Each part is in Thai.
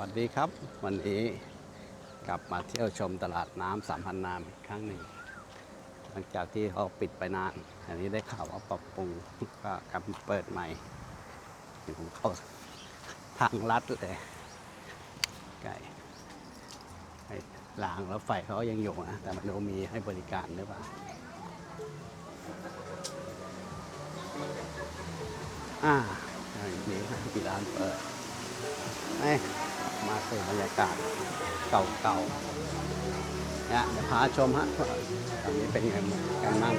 วัสดีครับ วันนี้กลับมาเที่ยวชมตลาดน้ำสามพันนามอีกครั้งหนึ่ง หลังจากที่เขาปิดไปนาน อันนี้ได้ข่าวว่าปรับปรุงก็กลับเปิดใหม่นี่ผมเข้าทางลัดเลยไก่ไอ้รางรถไฟเขายังอยู่นะ แต่มันมีให้บริการหรือเปล่าอ่าอย่างนี้มีร้านเปิดนี่ มาสู่บรรยากาศเก่าๆนี่ยเดี๋ยวพาชมฮะตอนนี้เป็นไงกันบ้าง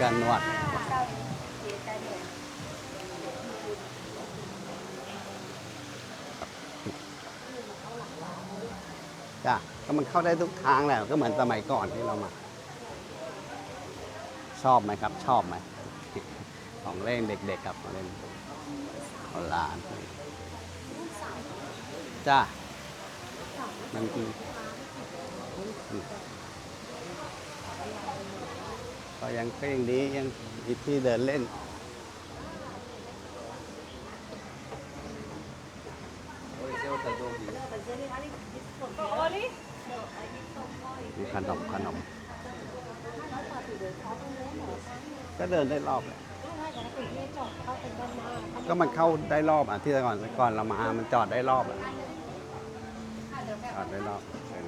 การนวดจ้ะก็มันเข้าได้ทุกทางแหละก็เหมือนสมัยก่อนที่เรามา ชอบไหมครับ ชอบไหมของเล่นเด็กๆครับของเล่นของหลาน จ้ามันคือก็ยังก็ยังดียังมีที่เดินเล่น มีขนมขนม ก็เดินได้รอบเลยก็มันเข้าได้รอบอะที่แต่ก่อนก่อนเรามา มันจอดได้รอบอะ จอดได้รอบเดิน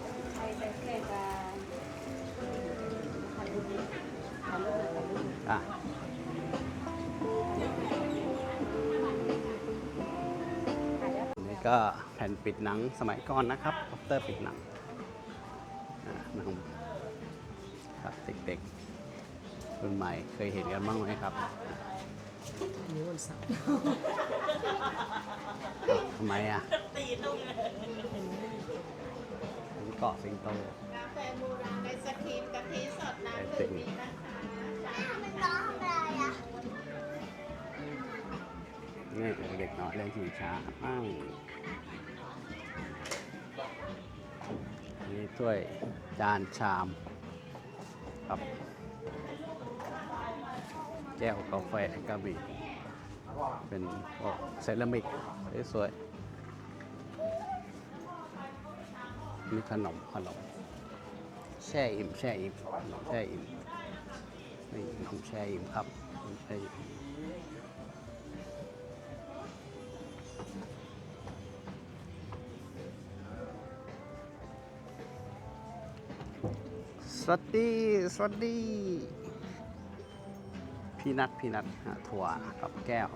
อะอันนี้ก็แผ่นปิดหนังสมัยก่อนนะครับคอปเตอร์ปิดหนังอะหนังครับเด็กๆรุ่นใหม่เคยเห็นกันบ้างไหมครับนิ้ววันเสาร์ทำไมอะผมเกาะสิงโต กาแฟโบราณไอศครีมกะทิสดน้ำดื่มมีนะคะนี่เด็กน้อยเล่นชิงช้าอ้าวนี่ถ้วยจานชามครับแก้วกาแฟก็มีเป็นพวกเซรามิกสวยๆ มีขนมขนมแช่อิ่มแช่อิ่มขนมแช่อิ่มนี่ขนมแช่อิ่มครับขนมแช่อิ่มสวัสดี สวัสดี พี่นัทพี่นัทถั่วกับแก้ว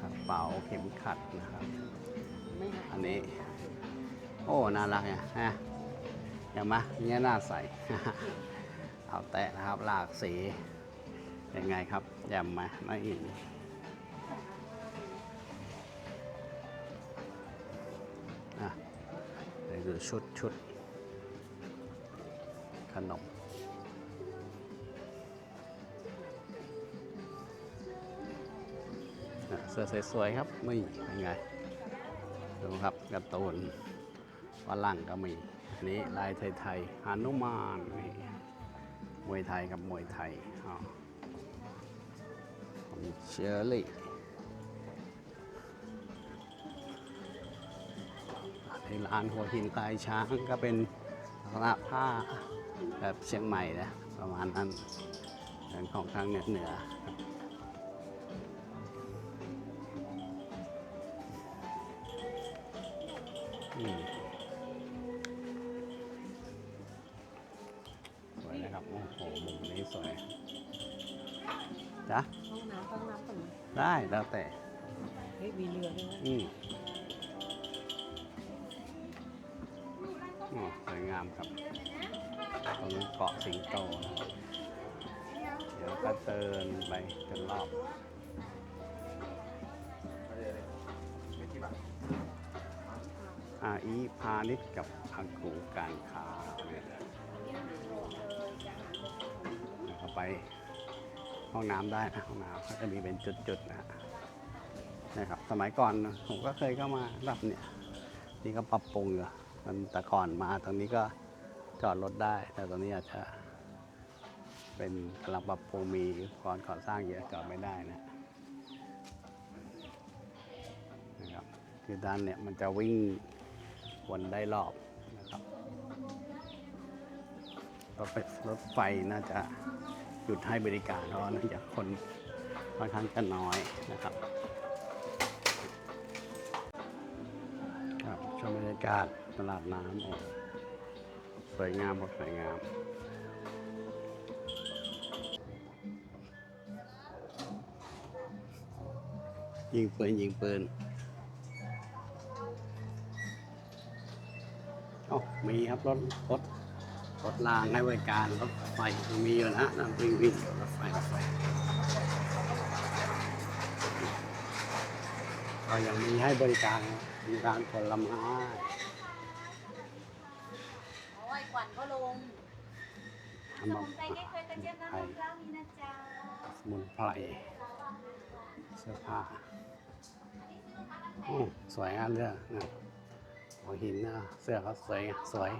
กระเป๋าเข็มขัดนะครับ อันนี้ โอ้ น่ารักเนี่ยฮะเห็นไหมเงี้ยน่าใส่เอาแตะนะครับ หลากสีเป็นไงครับแจ่มไหมน่าอินอะเดี๋ยวดูชุดชุด ขนมเสื้อสวยๆครับนี่เป็นไง ดูครับการ์ตูน ฝรั่งก็มีอันนี้ลายไทยๆฮานุมานนี่มวยไทยกับมวยไทยอ๋อมีเชอร์รี่ในร้านหัวหินลายช้างก็เป็นลักษณะผ้าแบบเชียงใหม่นะประมาณนั้นเป็นของทางเหนือเหนืออืม ได้แล้วแต่เฮ้ยมีเรือด้วยนะอืมโอ้สวยงามครับตรงนี้เกาะสิงโตนะครับเดี๋ยวก็เดินไปจนรอบอาอีพาณิชย์กับอากูการค้าเนี่ยเข้าไป ห้องน้ำได้นะห้องน้ำก็จะมีเป็นจุดๆนะฮะนะครับ สมัยก่อนผมก็เคยเข้ามารับเนี่ย นี่ก็ปรับปรุงอยู่มันแต่ก่อนมาตรงนี้ก็จอดรถได้ แต่ตรงนี้อาจจะ เป็นกำลังปรับปรุงมีก่อนก่อสร้างเยอะจอดไม่ได้นะนะครับคือด้านเนี่ยมันจะวิ่งวนได้รอบนะครับรถไฟรถไฟน่าจะ หยุดให้บริการเพราะว่าเนื่องจากคนค่อนข้างจะน้อยนะครับ ครับชมบรรยากาศตลาดน้ำโอ้สวยงามครับสวยงามยิงปืนยิงปืนโอ้มีครับรถรถ รถรางให้บริการรถไฟมีอยู่นะนั่งวิ่งวิ่งรถไฟรถไฟก็ยังมีให้บริการมีร้านผลไม้โอ้ยขวัญก็ลงสมุนไพรแก้เคยกระเจี๊ยบน้ำมะพร้ามีนะจ๊ะสมุนไพรเสื้อผ้าสวยงามเลยนะหัวหินนะเสื้อเขาสวยสวย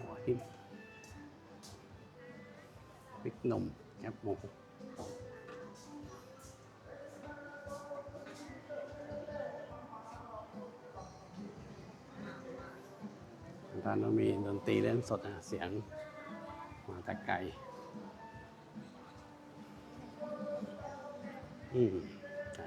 หัวหินพริกหนุ่มแคบหมูตอนนั้นมีดนตรีเล่นสดนะเสียงมาแต่ไกลอืมใช่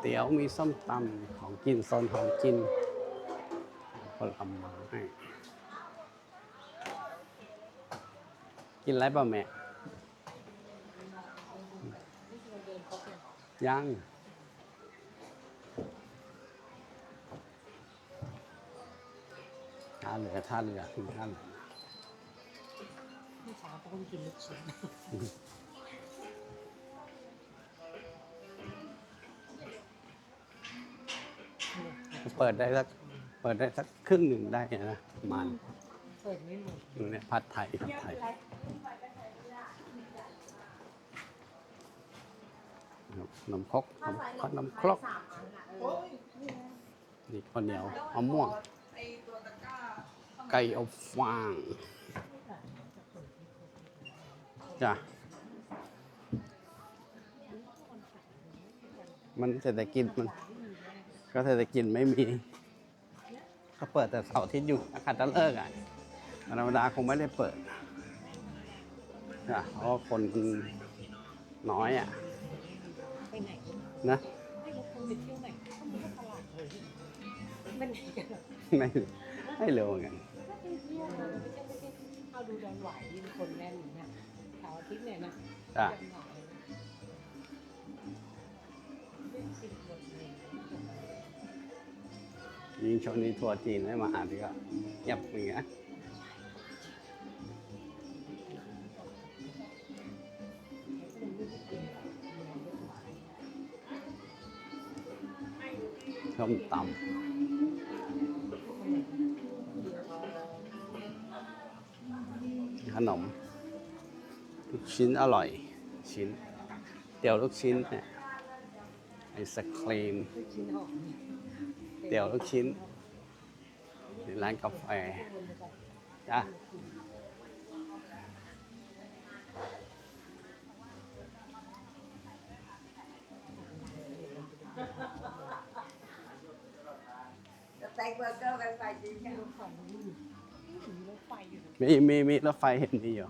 เตี๋ยวมีส้มตำของกินโซนของกินผลไม้กินไรป่ะแม่ ยังท่าเรือท่าเรือท่าเรือเมื่อเช้าเขาก็กินลูกชิ้น เปิดได้สักเปิดได้สักครึ่งหนึ่งได้นะประมาณเปิดไม่หมดเนี่ยผัดไทยผัดไทยนมครกนมขนมครกนี่ข้าวเหนียวมะม่วง ไก่อบฟางจ้ะมันเศรษฐกิจมัน ก็เศรษฐกิจไม่มีเขาเปิดแต่เสาร์อาทิตย์อยู่อาคารตะเลิกอะวันธรรมดาคงไม่ได้เปิดนะเพราะว่าคนน้อยอะไปไหนนะให้เราคนไปเที่ยวไหนเขามีก็ตลาดเลยมันไหนกันหรอไม่ไม่เร็วเหมือนกันถ้าไปเที่ยวนะไม่ใช่ไม่ใช่เอาดูดอนหวายมีคนแน่นอยู่เนี่ยเสาร์อาทิตย์เนี่ยนะจ้ะ ยิงชนนี้ทัวร์จีนไม่มาหาดีก็เงียบอย่างเงี้ยส้มตำขนมลูกชิ้นอร่อย ชิ้นเตี๋ยวลูกชิ้นเนี่ยไอศครีม ลูกชิ้นหอมเนี่ยเตี๋ยวลูกชิ้นร้านกาแฟจ้ะมีมีมีรถไฟเห็นมีอยู่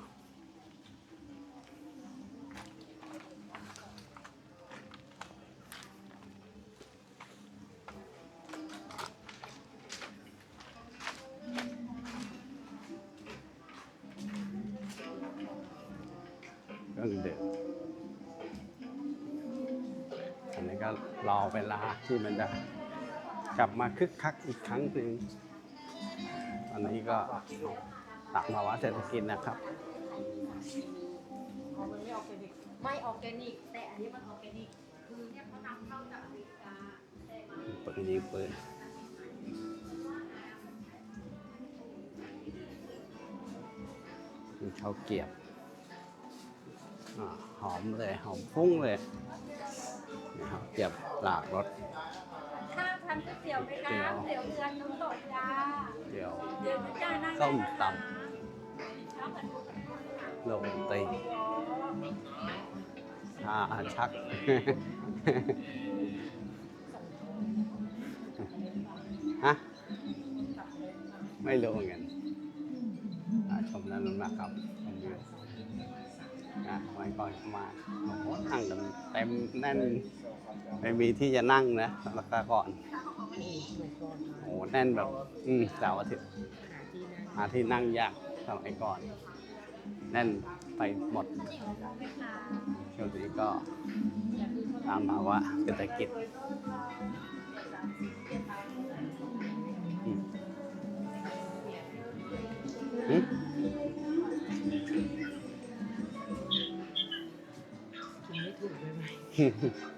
เครื่องดื่มอันนี้ก็รอเวลาที่มันจะกลับมาคึกคักอีกครั้งหนึ่งอันนี้ก็ตามภาวะเศรษฐกิจนะครับเอามันไม่ออกไปดิไม่ออร์แกนิก แต่อันนี้มันออร์แกนิก คือเนี่ยเขานำเข้าจากอเมริกาแต่มาปืนยิงปืนมีข้าวเกรียบอ่า หอมเลยหอมฟุ้งเลยนี่ครับเจียบหลากรสข้าวทานก๋วยเตี๋ยวไหมคะก๋วยเตี๋ยวเรือน้ำตกจ้าเดี๋ยวเดี๋ยวจ้านั่งส้มตข้าวผัดปูำโรตีชาชักฮะไม่รู้เหมือนกันอ่าชมนั้นนะครับ ชมวิวอะไว้ก่อนมาโอ้โหนั่งกันเต็มแน่นไม่มีที่จะนั่งนะแล้วก็ก่อนนี่เหมือนก่อน โอ้โหแน่นแบบ อืมเสาร์อาทิตย์หาที่นั่งหาที่นั่งยากสมัยก่อน แน่นไปหมดช่วงนี้ก็ตามภาวะเศรษฐกิจ フフフ。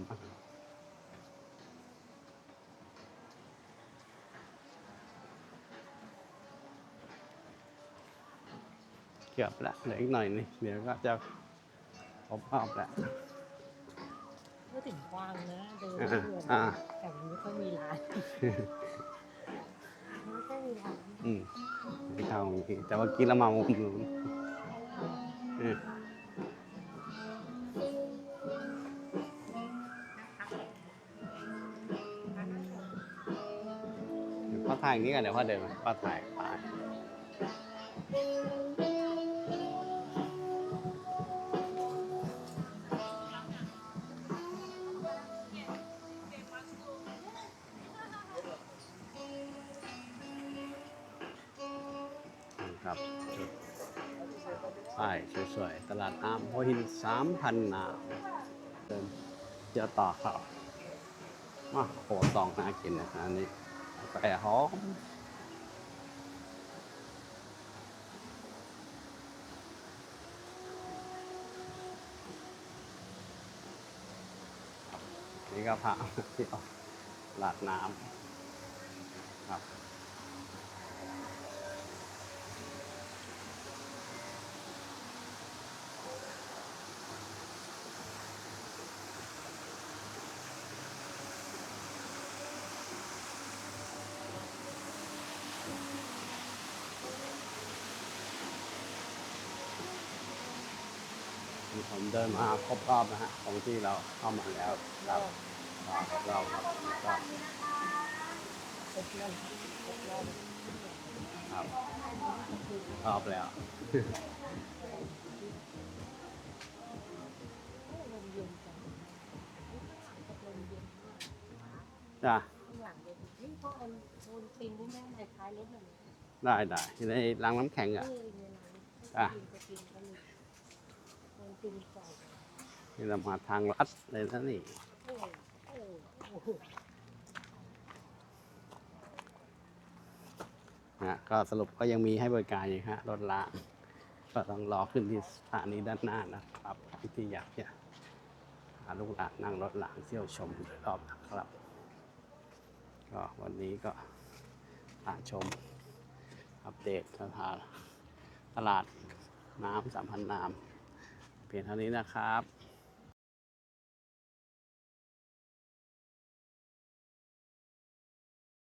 วิวด้านโน้นบ้างเกือบละเหลืออีกหน่อยนึงเดี๋ยวก็จะครบรอบละก็ถึงกว้างนะเดินอ่าเพื่อนอ่าแต่มันไม่ค่อยมีร้านมันไม่ค่อยมีร้านอืมไม่เข้าอย่างนี้แต่ว่ากินแล้วมามุมายอย่างนี้กันเดี๋ยวพ่อเดินมาพ่อถ่ายไปครับจุดป้ายสวยๆ ตลาดน้ำหัวหินสามพันนาเดินเจอต่อครับมาโหสองน่ากินนะอันนี้ กาแฟหอมนี่ก็พาที่ออกลาดน้ำครับ ผมเดินมาครบรอบนะฮะของที่เราเข้ามาแล้วครับครบรอบครับก็ครบรอบครบรอบครับรอบแล้วลมเย็นจังลมเย็นจ้ะข้างหลังเนี่พอโอนโอนตินนี่แม่ในท้ายรถหน่อยได้ได้อยู่ในรางน้ำแข็งเออะอในร้านอะกิน จะกินกันเลยโอนตินใส่นี่เรามาทางลัดเลยนะนี่นะก็สรุปก็ยังมีให้บริการอยู่ฮะรถรางก็ต้องรอขึ้นที่สถานีด้านหน้านะครับที่อยากจะหาลูกหลานนั่งรถรางเที่ยวชมโดยรอบนะครับ ก็วันนี้ก็พาชม อัปเดตสถานตลาดน้ำสัมพันธ์น้ำ เพียงเท่านี้นะครับ